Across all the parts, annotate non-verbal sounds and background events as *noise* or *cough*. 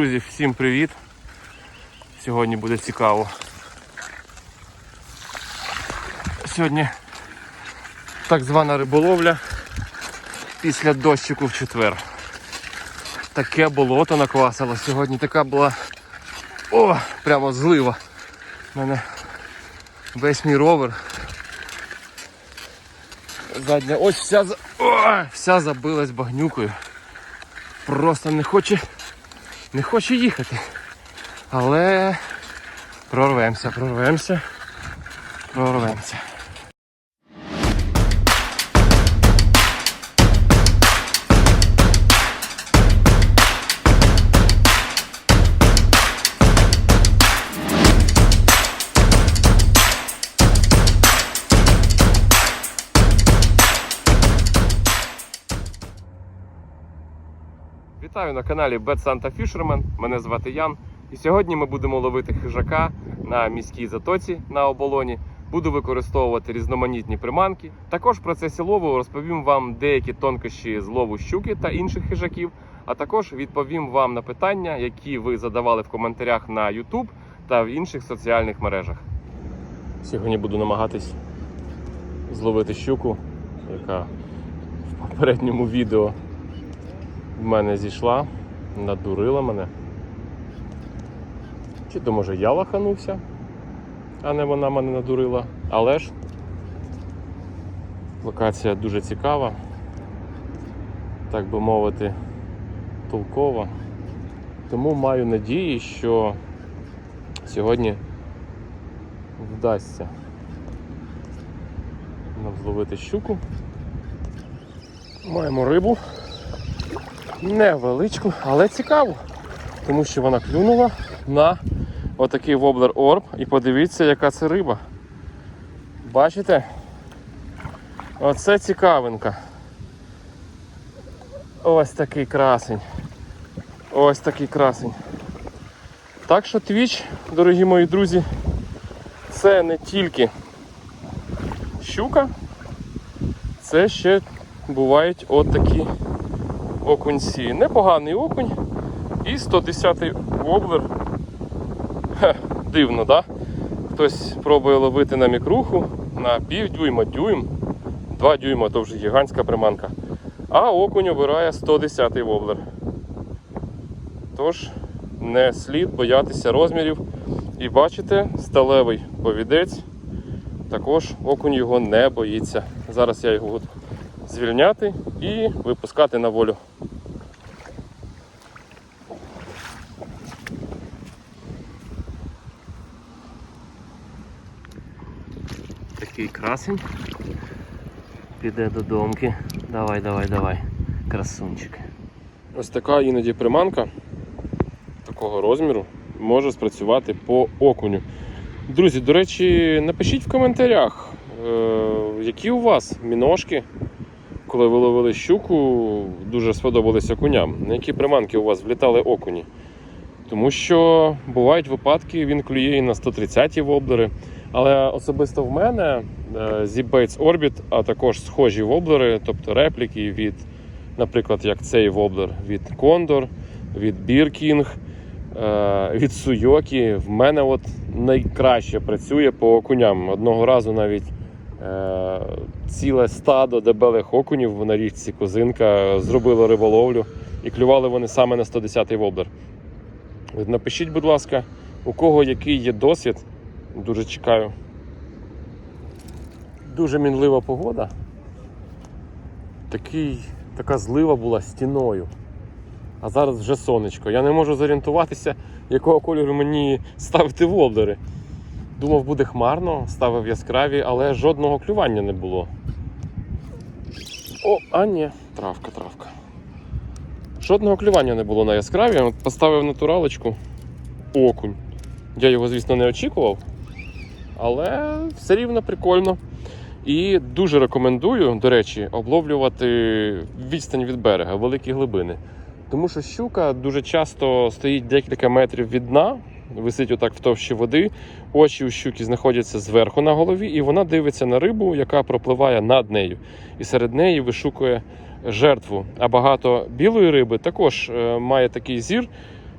Друзі, всім привіт! Сьогодні буде цікаво. Сьогодні так звана риболовля після дощику в четвер. Таке болото наквасило. Сьогодні така була о, прямо злива. У мене весь мій ровер. Задня ось вся, о, вся забилась багнюкою. Просто не хоче не хоче їхати. Але прорвемося, прорвемося, прорвемося. Вітаю на каналі Bad Santa Fisherman. Мене звати Ян. І сьогодні ми будемо ловити хижака на міській затоці на оболоні. Буду використовувати різноманітні приманки. Також в процесі лову розповім вам деякі тонкощі з лову щуки та інших хижаків. А також відповім вам на питання, які ви задавали в коментарях на YouTube та в інших соціальних мережах. Сьогодні буду намагатись зловити щуку, яка в попередньому відео в мене зійшла, надурила мене. Чи то може я лаханувся, а не вона мене надурила. Але ж локація дуже цікава, так би мовити, толкова. Тому маю надії, що сьогодні вдасться нам зловити щуку. Маємо рибу невеличку, але цікаву. Тому що вона клюнула на отакий воблер орб. І подивіться, яка це риба. Бачите? Оце цікавинка. Ось такий красень. Ось такий красень. Так що твіч, дорогі мої друзі, це не тільки щука, це ще бувають от такі окунці. Непоганий окунь. І 110-й воблер. Хе, дивно, да? Хтось пробує ловити на мікруху на пів дюйма, дюйм. 2 дюйма то вже гігантська приманка. А окунь обирає 110-й воблер. Тож, не слід боятися розмірів. І бачите, сталевий повідець. Також окунь його не боїться. Зараз я його звільняти і випускати на волю. Такий красень. Піде до домки. Давай, давай, давай. Красунчик. Ось така іноді приманка такого розміру може спрацювати по окуню. Друзі, до речі, напишіть в коментарях, е, які у вас міножки, коли ви ловили щуку, дуже сподобались окуням. На які приманки у вас влітали окуні? Тому що бувають випадки, він клює і на 130-ті воблери. Але особисто в мене е, Z-Baits Orbit, а також схожі воблери, тобто репліки від, наприклад, як цей воблер від Condor, від Beer е, від Suyoki, в мене от найкраще працює по окуням. Одного разу навіть ціле стадо дебелих окунів на річці Козинка зробило риболовлю і клювали вони саме на 110-й воблер. Напишіть, будь ласка, у кого який є досвід. Дуже чекаю. Дуже мінлива погода. Такий, така злива була стіною. А зараз вже сонечко. Я не можу зорієнтуватися, якого кольору мені ставити воблери. Думав, буде хмарно, ставив яскраві, але жодного клювання не було. О, а ні, травка, травка. Жодного клювання не було на яскраві. Поставив натуралочку окунь. Я його, звісно, не очікував, але все рівно прикольно. І дуже рекомендую, до речі, обловлювати відстань від берега, великі глибини. Тому що щука дуже часто стоїть декілька метрів від дна, висить отак в товщі води. Очі у щуки знаходяться зверху на голові, і вона дивиться на рибу, яка пропливає над нею. І серед неї вишукує жертву. А багато білої риби також е, має такий зір,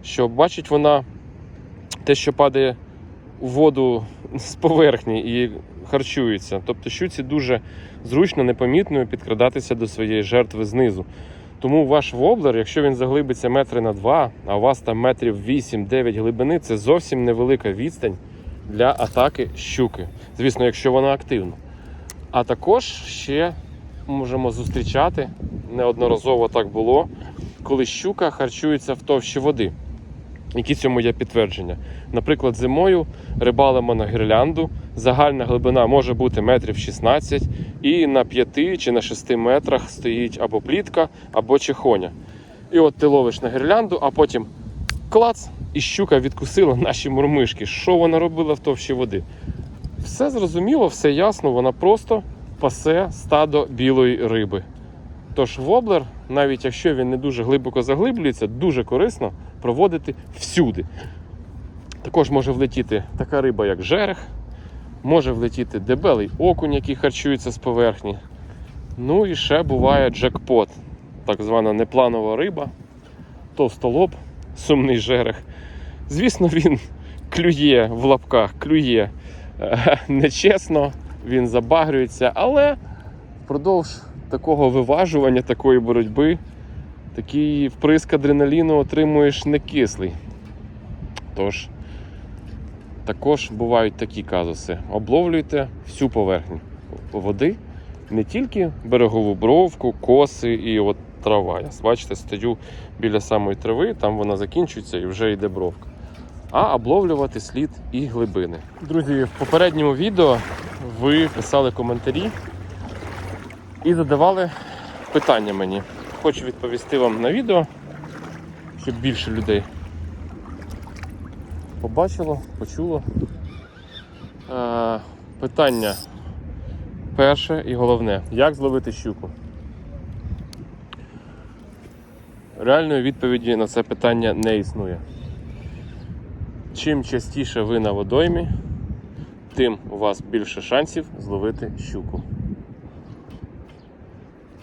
що бачить вона те, що падає у воду *laughs* з поверхні і харчується. Тобто щуці дуже зручно, непомітно підкрадатися до своєї жертви знизу. Тому ваш воблер, якщо він заглибиться метри на два, а у вас там метрів 8-9 глибини, це зовсім невелика відстань для атаки щуки. Звісно, якщо вона активна. А також ще можемо зустрічати, неодноразово так було, коли щука харчується в товщі води. Які цьому є підтвердження? Наприклад, зимою рибалимо на гірлянду, загальна глибина може бути метрів 16, і на 5 чи на 6 метрах стоїть або плітка, або чехоня. І от ти ловиш на гірлянду, а потім клац, і щука відкусила наші мурмишки. Що вона робила в товщі води? Все зрозуміло, все ясно, вона просто пасе стадо білої риби. Тож воблер, навіть якщо він не дуже глибоко заглиблюється, дуже корисно проводити всюди. Також може влетіти така риба, як жерех, може влетіти дебелий окунь, який харчується з поверхні. Ну і ще буває джекпот, так звана непланова риба, товстолоб, сумний жерех. Звісно, він клює в лапках, клює е, нечесно, він забагрюється, але впродовж такого виважування, такої боротьби, такий вприск адреналіну отримуєш не кислий. Тож, також бувають такі казуси. Обловлюйте всю поверхню води, не тільки берегову бровку, коси і от трава. Я бачите, стою біля самої трави, там вона закінчується і вже йде бровка. А обловлювати слід і глибини. Друзі, в попередньому відео ви писали коментарі і задавали питання мені. Хочу відповісти вам на відео, щоб більше людей побачило, почуло. Е, питання перше і головне: як зловити щуку? Реальної відповіді на це питання не існує. Чим частіше ви на водоймі, тим у вас більше шансів зловити щуку.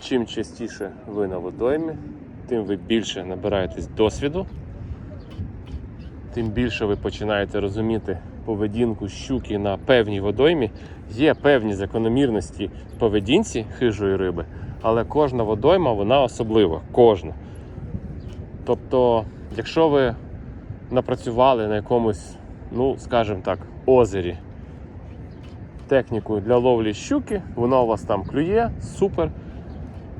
Чим частіше ви на водоймі, тим ви більше набираєтесь досвіду, тим більше ви починаєте розуміти поведінку щуки на певній водоймі. Є певні закономірності в поведінці хижої риби, але кожна водойма вона особлива. Кожна. Тобто, якщо ви напрацювали на якомусь, ну, скажімо так, озері техніку для ловлі щуки, вона у вас там клює, супер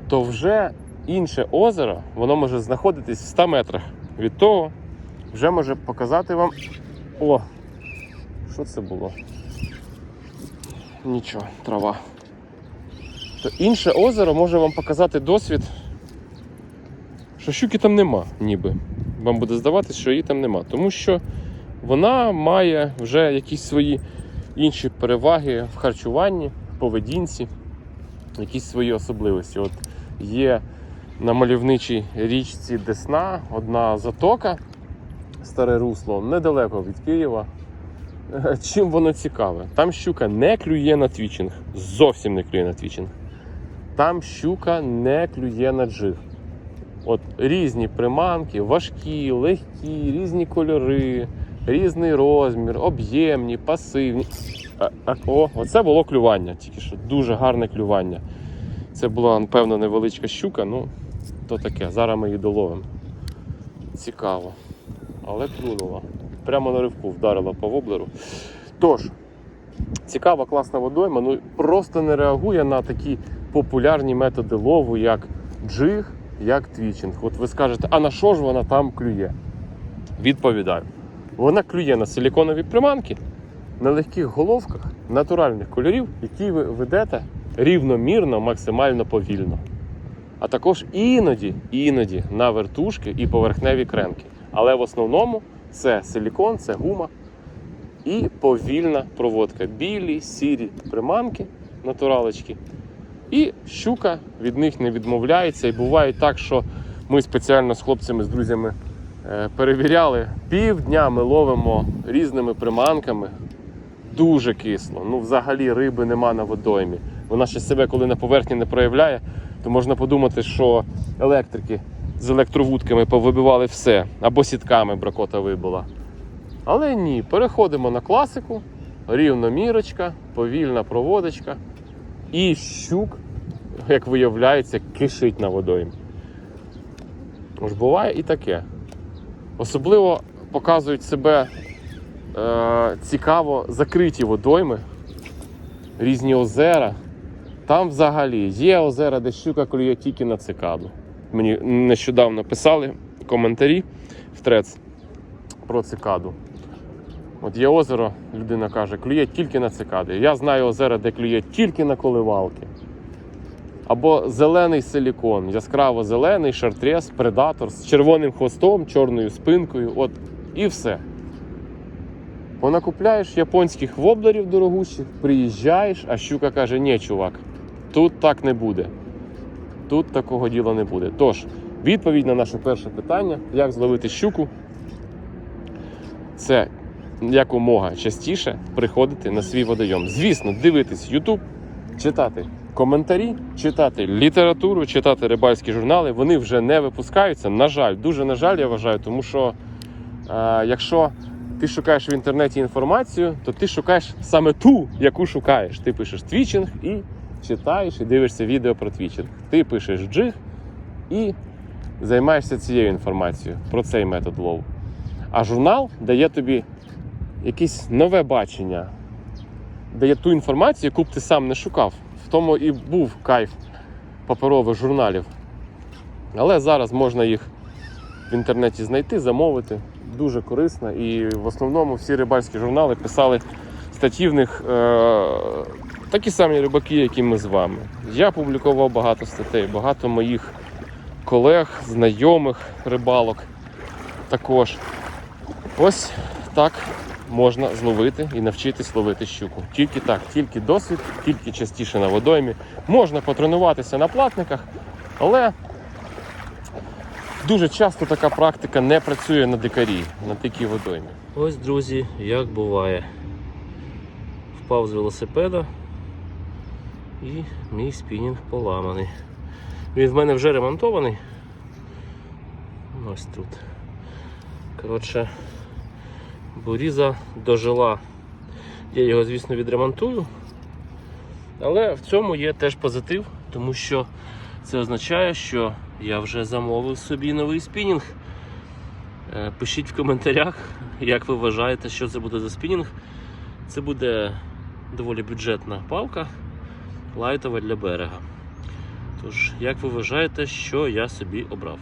то вже інше озеро, воно може знаходитись в 100 метрах від того, вже може показати вам. О, що це було? Нічого, трава. То інше озеро може вам показати досвід, що щуки там нема, ніби. Вам буде здаватись, що її там нема. Тому що вона має вже якісь свої інші переваги в харчуванні, в поведінці, якісь свої особливості. От є на мальовничій річці Десна одна затока, старе русло, недалеко від Києва. Чим воно цікаве? Там щука не клює на твічинг, зовсім не клює на твічинг. Там щука не клює на джиг. От різні приманки, важкі, легкі, різні кольори, різний розмір, об'ємні, пасивні. О, оце було клювання, тільки що дуже гарне клювання. Це була, напевно, невеличка щука, ну то таке. Зараз ми її доловимо. Цікаво. Але клюнула. Прямо на ривку вдарила по воблеру. Тож, цікава, класна водойма, ну просто не реагує на такі популярні методи лову, як джиг, як твічинг. От ви скажете, а на що ж вона там клює? Відповідаю. Вона клює на силіконові приманки, на легких головках натуральних кольорів, які ви ведете рівномірно, максимально повільно. А також іноді, іноді на вертушки і поверхневі кремки. Але в основному це силікон, це гума і повільна проводка. Білі, сірі приманки, натуралочки. І щука від них не відмовляється. І буває так, що ми спеціально з хлопцями, з друзями е, перевіряли. Півдня ми ловимо різними приманками. Дуже кисло. Ну, взагалі риби нема на водоймі. Вона ще себе, коли на поверхні не проявляє, то можна подумати, що електрики з електровудками повибивали все, або сітками бракота вибила. Але ні, переходимо на класику, рівномірочка, повільна проводочка. І щук, як виявляється, кишить на водоймі. Ж буває і таке. Особливо показують себе е, цікаво закриті водойми, різні озера. Там взагалі є озера, де щука клює тільки на цикаду. Мені нещодавно писали коментарі в трец про цикаду. От є озеро, людина каже, клює тільки на цикади. Я знаю озера, де клює тільки на коливалки. Або зелений силікон, яскраво зелений шартрес, предатор з червоним хвостом, чорною спинкою. От і все. Понакупляєш японських воблерів дорогущих, приїжджаєш, а щука каже: ні, чувак, тут так не буде. Тут такого діла не буде. Тож, відповідь на наше перше питання: як зловити щуку, це якомога частіше приходити на свій водойом. Звісно, дивитись YouTube, читати коментарі, читати літературу, читати рибальські журнали. Вони вже не випускаються. На жаль, дуже на жаль, я вважаю, тому що е, якщо ти шукаєш в інтернеті інформацію, то ти шукаєш саме ту, яку шукаєш. Ти пишеш твічинг і читаєш і дивишся відео про твічинг. Ти пишеш джиг і займаєшся цією інформацією про цей метод лову. А журнал дає тобі якесь нове бачення, дає ту інформацію, яку б ти сам не шукав. В тому і був кайф паперових журналів. Але зараз можна їх в інтернеті знайти, замовити. Дуже корисно. І в основному всі рибальські журнали писали статті в них е- такі самі рибаки, як і ми з вами. Я публікував багато статей, багато моїх колег, знайомих рибалок також. Ось так можна зловити і навчитись ловити щуку. Тільки так, тільки досвід, тільки частіше на водоймі. Можна потренуватися на платниках, але дуже часто така практика не працює на дикарі, на дикій водоймі. Ось, друзі, як буває. Впав з велосипеда і мій спінінг поламаний. Він в мене вже ремонтований. Ось тут. Коротше, буріза дожила. Я його, звісно, відремонтую. Але в цьому є теж позитив, тому що це означає, що я вже замовив собі новий спінінг. Е, Пишіть в коментарях, як ви вважаєте, що це буде за спінінг. Це буде доволі бюджетна палка, лайтова для берега. Тож, як ви вважаєте, що я собі обрав?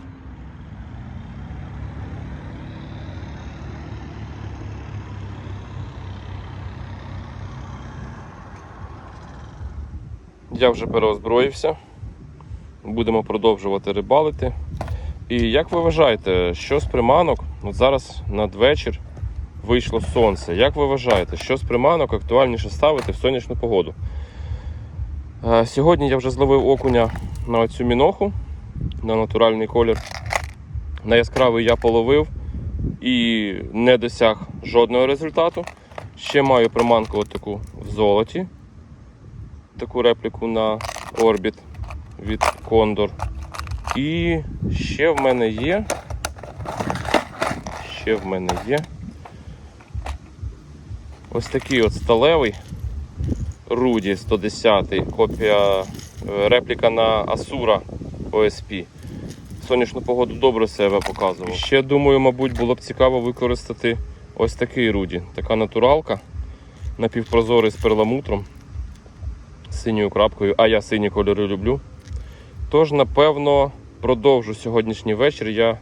Я вже переозброївся. Будемо продовжувати рибалити. І як ви вважаєте, що з приманок? От зараз надвечір вийшло сонце. Як ви вважаєте, що з приманок актуальніше ставити в сонячну погоду? Е, Сьогодні я вже зловив окуня на цю міноху, на натуральний колір. На яскравий я половив і не досяг жодного результату. Ще маю приманку от таку в золоті. Таку репліку на Orbit від Condor. І ще в мене є. Ще в мене є. Ось такий от сталевий Руді 110 копія е, репліка на Asura OSP. Сонячну погоду добре себе показував. Ще думаю, мабуть, було б цікаво використати ось такий Руді. Така натуралка напівпрозорий з перламутром, синьою крапкою, а я сині кольори люблю. Тож, напевно, продовжу сьогоднішній вечір я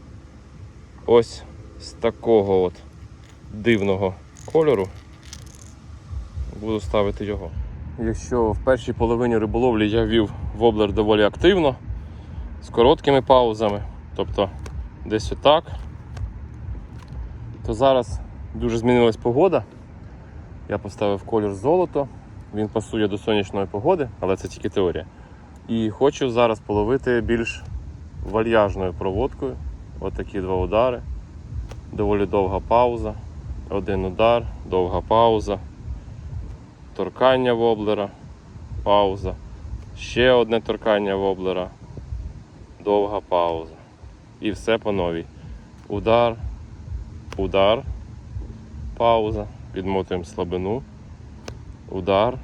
ось з такого от дивного кольору. Буду ставити його. Якщо в першій половині риболовлі я вів воблер доволі активно, з короткими паузами, тобто десь отак, то зараз дуже змінилась погода. Я поставив колір золото, він пасує до сонячної погоди, але це тільки теорія. І хочу зараз половити більш вальяжною проводкою. Ось такі два удари. Доволі довга пауза. Один удар, довга пауза. Торкання воблера, пауза. Ще одне торкання воблера. Довга пауза. і все по новій. Удар, удар, пауза, відмотуємо слабину, удар,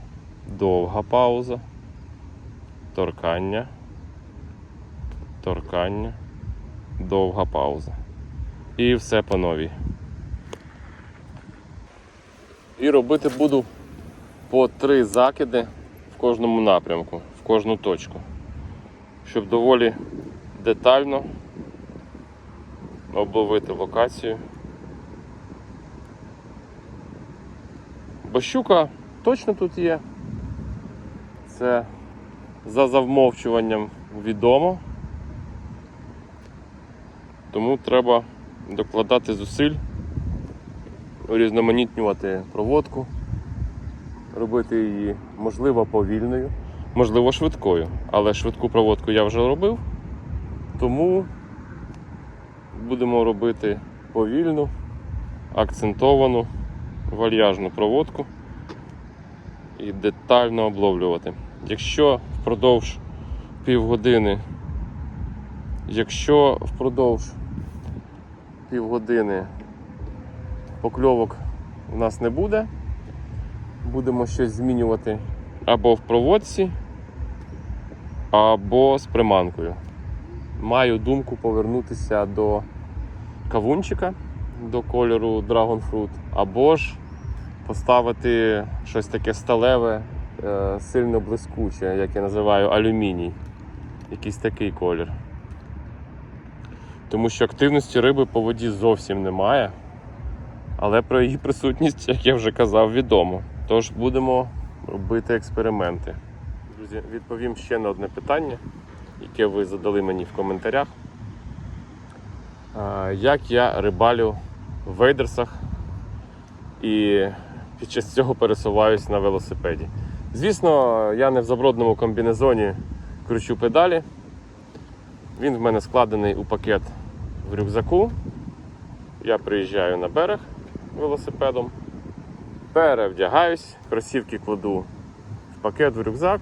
довга пауза, торкання, торкання, довга пауза. І все по новій. І робити буду по три закиди в кожному напрямку, в кожну точку, щоб доволі детально обловити локацію. Бо щука точно тут є. Це за завмовчуванням відомо. Тому треба докладати зусиль, урізноманітнювати проводку, робити її можливо повільною, можливо швидкою. Але швидку проводку я вже робив, тому будемо робити повільну, акцентовану, вальяжну проводку і детально обловлювати. Якщо впродовж півгодини, якщо впродовж півгодини покльовок у нас не буде, будемо щось змінювати або в проводці, або з приманкою. Маю думку повернутися до кавунчика до кольору Dragon Fruit, або ж поставити щось таке сталеве, е, сильно блискуче, як я називаю алюміній. Якийсь такий колір. Тому що активності риби по воді зовсім немає. Але про її присутність, як я вже казав, відомо. Тож будемо робити експерименти. Друзі, відповім ще на одне питання, яке ви задали мені в коментарях. Як я рибалю в вейдерсах і під час цього пересуваюсь на велосипеді. Звісно, я не в забродному комбінезоні кручу педалі. Він в мене складений у пакет в рюкзаку. Я приїжджаю на берег велосипедом, перевдягаюсь, кросівки кладу в пакет в рюкзак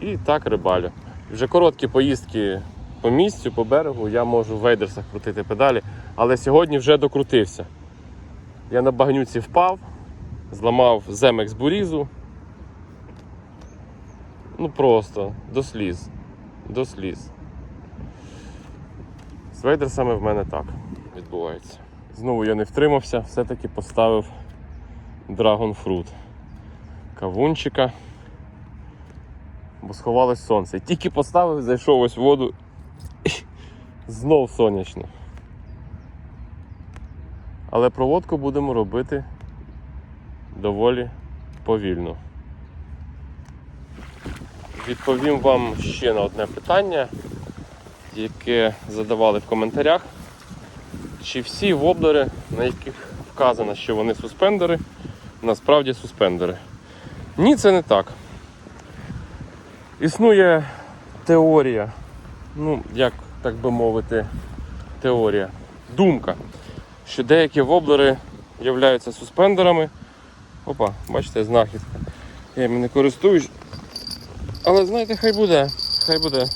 і так рибалю. Вже короткі поїздки по місцю, по берегу, я можу в вейдерсах крутити педалі, але сьогодні вже докрутився. Я на багнюці впав, зламав земекс бурізу. Ну просто до сліз. До сліз. З вейдерсами в мене так відбувається. Знову я не втримався, все-таки поставив Fruit. Кавунчика. Бо сховалось сонце. Тільки поставив, зайшов ось в воду. *laughs* Знов сонячно. Але проводку будемо робити доволі повільно. Відповім вам ще на одне питання, яке задавали в коментарях. Чи всі воблери, на яких вказано, що вони суспендери, насправді суспендери? Ні, це не так. Існує теорія, ну, як так би мовити, теорія, думка, що деякі воблери являються суспендерами. Опа, бачите, знахідка. Я їм не користуюсь. Але знаєте, хай буде, хай буде.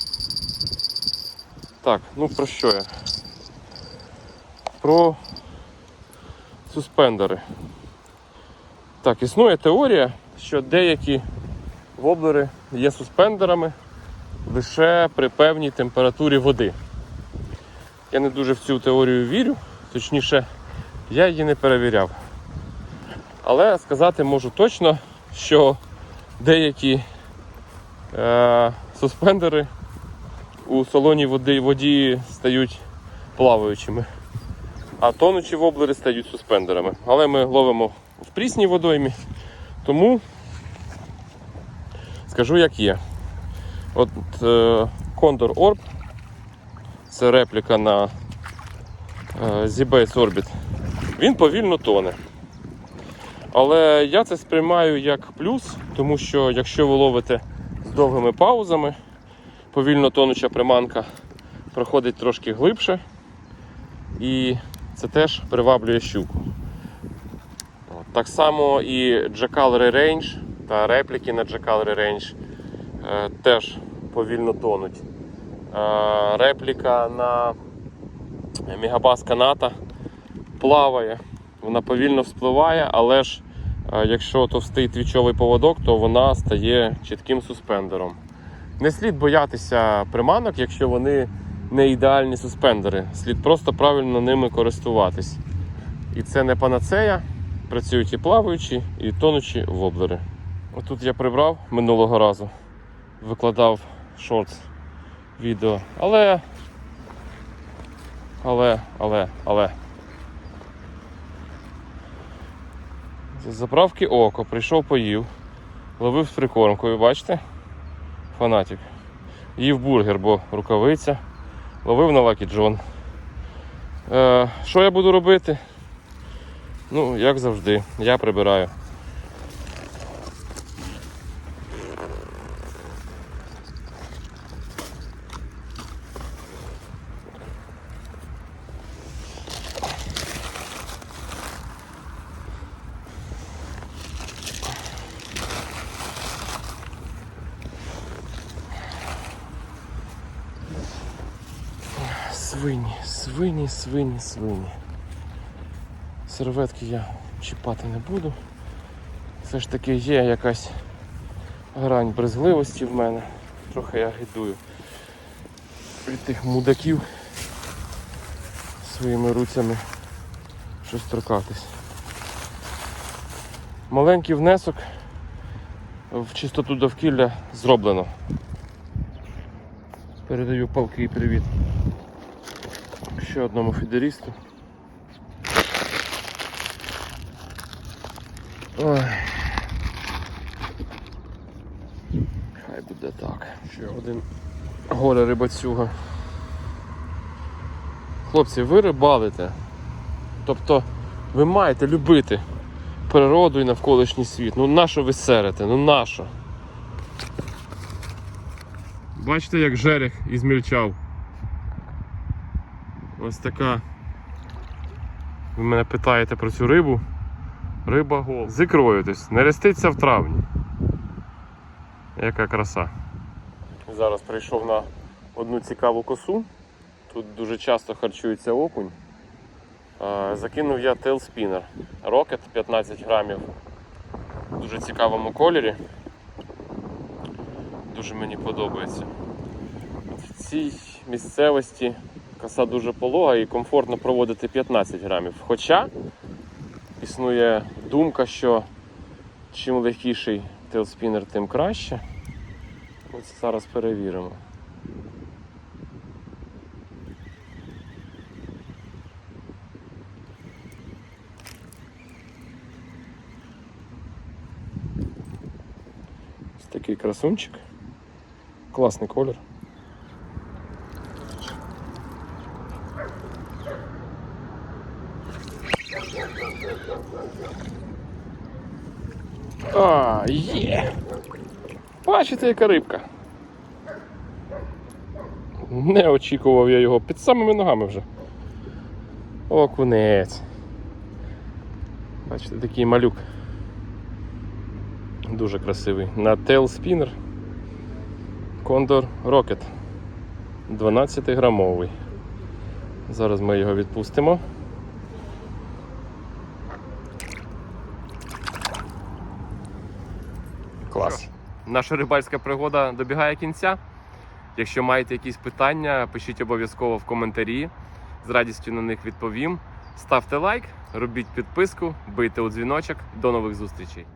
Так, ну про що я? Про суспендери. Так, існує теорія, що деякі воблери є суспендерами лише при певній температурі води. Я не дуже в цю теорію вірю, точніше, я її не перевіряв. Але сказати можу точно, що деякі е, суспендери у солоній воді, воді стають плаваючими, а тонучі воблери стають суспендерами. Але ми ловимо в прісній водоймі, тому скажу як є. От е, Condor Orb це репліка на е, Z-Base Orbit. Він повільно тоне. Але я це сприймаю як плюс, тому що якщо ви ловите з довгими паузами, повільно тонуча приманка проходить трошки глибше, і це теж приваблює щуку. Так само і Jackal Range та репліки на Jackal Range е, теж повільно тонуть. Е, репліка на Мегабас каната плаває, вона повільно вспливає, але ж е, якщо товстий твічовий поводок, то вона стає чітким суспендером. Не слід боятися приманок, якщо вони не ідеальні суспендери. Слід просто правильно ними користуватись. І це не панацея. Працюють і плаваючі, і тонучі воблери. Отут я прибрав минулого разу, викладав шортс відео. Але. Але, але, але. З заправки око, прийшов поїв, ловив з прикормкою, бачите? Фанатик. Їв бургер, бо рукавиця. Ловив на Lucky John. Е, що я буду робити? Ну, як завжди, я прибираю. Свині, свині, свині, свині. Серветки я чіпати не буду. Все ж таки є якась грань брезгливості в мене. Трохи я гидую від тих мудаків своїми руцями щось торкатись. Маленький внесок в чистоту довкілля зроблено. Передаю палки і привіт ще одному фідерісту. Ой. Хай буде так. Ще один горе рибацюга. Хлопці, ви рибалите. Тобто ви маєте любити природу і навколишній світ. Ну нащо ви серете? Ну нащо? Бачите, як жерех ізмільчав. Ось така. Ви мене питаєте про цю рибу. Риба гол. З ікрою, тобто не реститься в травні. Яка краса. Зараз прийшов на одну цікаву косу. Тут дуже часто харчується окунь. Закинув я тейлспінер. Rocket 15 грамів. В дуже цікавому кольорі. Дуже мені подобається. В цій місцевості коса дуже полога і комфортно проводити 15 грамів. Хоча існує думка, що чим легкіший тейлспінер, тим краще. Ось зараз перевіримо. Ось такий красунчик. Класний колір. А, є! Бачите, яка рибка. Не очікував я його під самими ногами вже. Окунець. Бачите, такий малюк. Дуже красивий. На Tail Spinner Condor Rocket. 12 грамовий. Зараз ми його відпустимо. Наша рибальська пригода добігає кінця. Якщо маєте якісь питання, пишіть обов'язково в коментарі. З радістю на них відповім. Ставте лайк, робіть підписку, бийте у дзвіночок. До нових зустрічей.